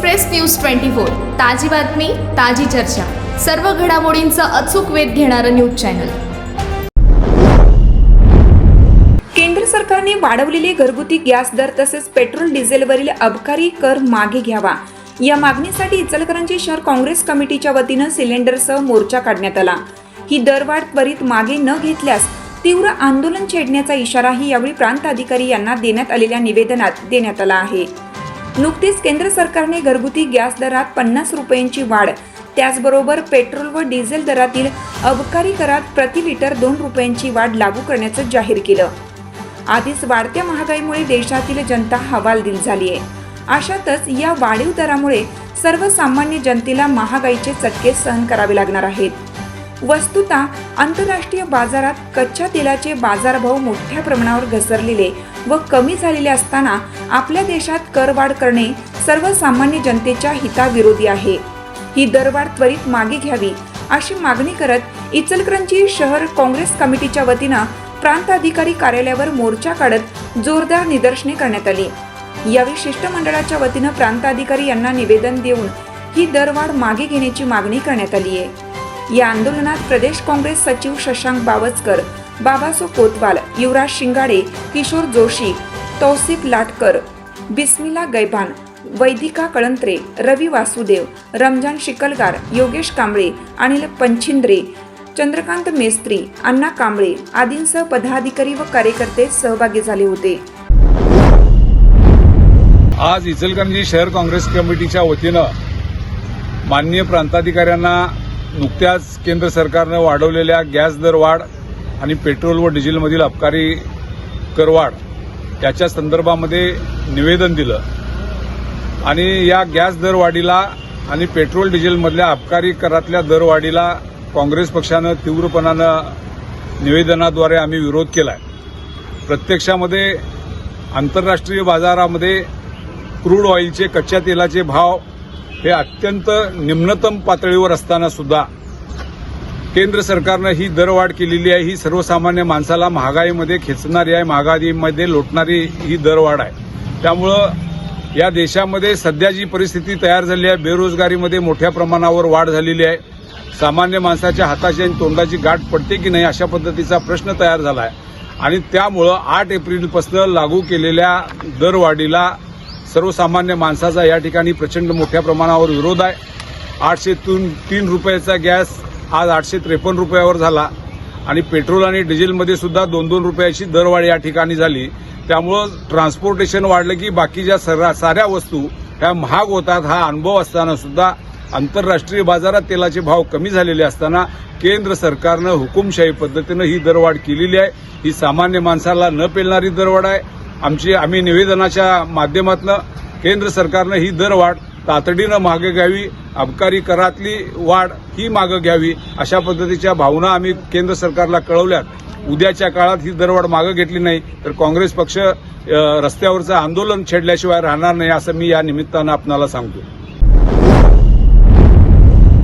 Express news twenty four. ताजी बातमी ताजी चर्चा. सर्व घडामोडींचा अचूक वेध घेणारं न्यूज चॅनल. केंद्र सरकारने वाढवलेले घरगुती गॅस दर तसेच पेट्रोल डिझेलवरील अबकारी कर मागे घ्यावा. या मागणीसाठी इचलकरंजी शहर काँग्रेस कमिटीच्या वतीनं सिलेंडरसह मोर्चा काढण्यात आला. ही दरवाढ त्वरित मागे न घेतल्यास तीव्र आंदोलन छेडण्याचा इशाराही यावेळी प्रांत अधिकारी यांना देण्यात आलेल्या निवेदनात देण्यात आला आहे. नुकतीच केंद्र सरकारने घरगुती गॅस दरात पन्नास रुपयांची वाढ त्याचबरोबर पेट्रोल व डिझेल दरातील अबकारी करात प्रति लिटर दोन रुपयांची वाढ लागू करण्याचं जाहीर केलं. आधीच वाढत्या महागाईमुळे देशातील जनता हवालदिल झाली आहे अशातच या वाढीव दरामुळे सर्वसामान्य जनतेला महागाईचे चटके सहन करावे लागणार आहेत. वस्तुता आंतरराष्ट्रीय बाजारात कच्च्या तेलाचे बाजारभाव मोठ्या प्रमाणावर घसरलेले व कमी झालेले असताना आपल्या देशात करवाढ करणे सर्वसामान्य जनतेच्या हिताविरोधी आहे. ही दरवाढ त्वरित मागे घ्यावी अशी मागणी करत इचलकरंजी शहर काँग्रेस कमिटीच्या वतीनं प्रांत अधिकारी कार्यालयावर मोर्चा काढत जोरदार निदर्शने करण्यात आली. यावेळी शिष्टमंडळाच्या वतीनं प्रांताधिकारी यांना निवेदन देऊन ही दरवाढ मागे घेण्याची मागणी करण्यात आली आहे या आंदोलनात प्रदेश काँग्रेस सचिव शशांक बावचकर बाबासो कोतवाल युवराज शिंगाडे किशोर जोशी तौसिफ लाटकर बिस्मिला गैबान वैदिका कळंत्रे रवी वासुदेव रमजान शिकलगार योगेश कांबळे अनिल पंछिंद्रे चंद्रकांत मेस्त्री अण्णा कांबळे आदींसह पदाधिकारी व कार्यकर्ते सहभागी झाले होते. आज इचलकरंजी शहर काँग्रेस कमिटीच्या वतीनं माननीय प्रांताधिकाऱ्यांना नुकत्याच केंद्र सरकारनं वाढवलेल्या गॅस दर वाढ आणि पेट्रोल व डिझेलमधील अबकारी करवाढ याच्या संदर्भामध्ये निवेदन दिलं. आणि या गॅस दरवाढीला आणि पेट्रोल डिझेलमधल्या अबकारी करातल्या दरवाढीला काँग्रेस पक्षानं तीव्रपणानं निवेदनाद्वारे आम्ही विरोध केला आहे प्रत्यक्षामध्ये आंतरराष्ट्रीय बाजारामध्ये क्रूड ऑइलचे कच्च्या तेलाचे भाव हे अत्यंत निम्नतम पातळीवर असताना सुद्धा केंद्र सरकारनं ही दरवाढ केलेली आहे. ही सर्वसामान्य माणसाला महागाईमध्ये खेचणारी आहे महागाईमध्ये लोटणारी ही दरवाढ आहे. त्यामुळं या देशामध्ये सध्या जी परिस्थिती तयार झाली आहे बेरोजगारीमध्ये मोठ्या प्रमाणावर वाढ झालेली आहे. सामान्य माणसाच्या हाताची आणि तोंडाची गाठ पडते की नाही अशा पद्धतीचा प्रश्न तयार झाला आहे. आणि त्यामुळं आठ एप्रिलपासून लागू केलेल्या दरवाढीला सर्वसामान्य माणसाचा या ठिकाणी प्रचंड मोठ्या प्रमाणावर विरोध आहे. आठशे तीन तीन रुपयाचा गॅस आज आठशे त्रेपन्न रुपयावर झाला. आणि पेट्रोल आणि डिझेलमध्ये सुद्धा दोन दोन रुपयाची दरवाढ या ठिकाणी झाली. त्यामुळं ट्रान्सपोर्टेशन वाढलं की बाकीच्या सरा साऱ्या वस्तू ह्या महाग होतात हा अनुभव असताना सुद्धा आंतरराष्ट्रीय बाजारात तेलाचे भाव कमी झालेले असताना केंद्र सरकारनं हुकुमशाही पद्धतीनं ही दरवाढ केलेली आहे. ही सामान्य माणसाला न पेलणारी दरवाढ आहे. आमची आम्ही निवेदनाच्या माध्यमातून केंद्र सरकारनं ही दरवाढ तातडीनं मागे घ्यावी अबकारी करातली वाढ ही मागे घ्यावी अशा पद्धतीच्या भावना आम्ही केंद्र सरकारला कळवल्यात. उद्याच्या काळात ही दरवाढ मागे घेतली नाही तर काँग्रेस पक्ष रस्त्यावरचं आंदोलन छेडल्याशिवाय राहणार नाही असं मी या निमित्तानं आपणाला सांगतो.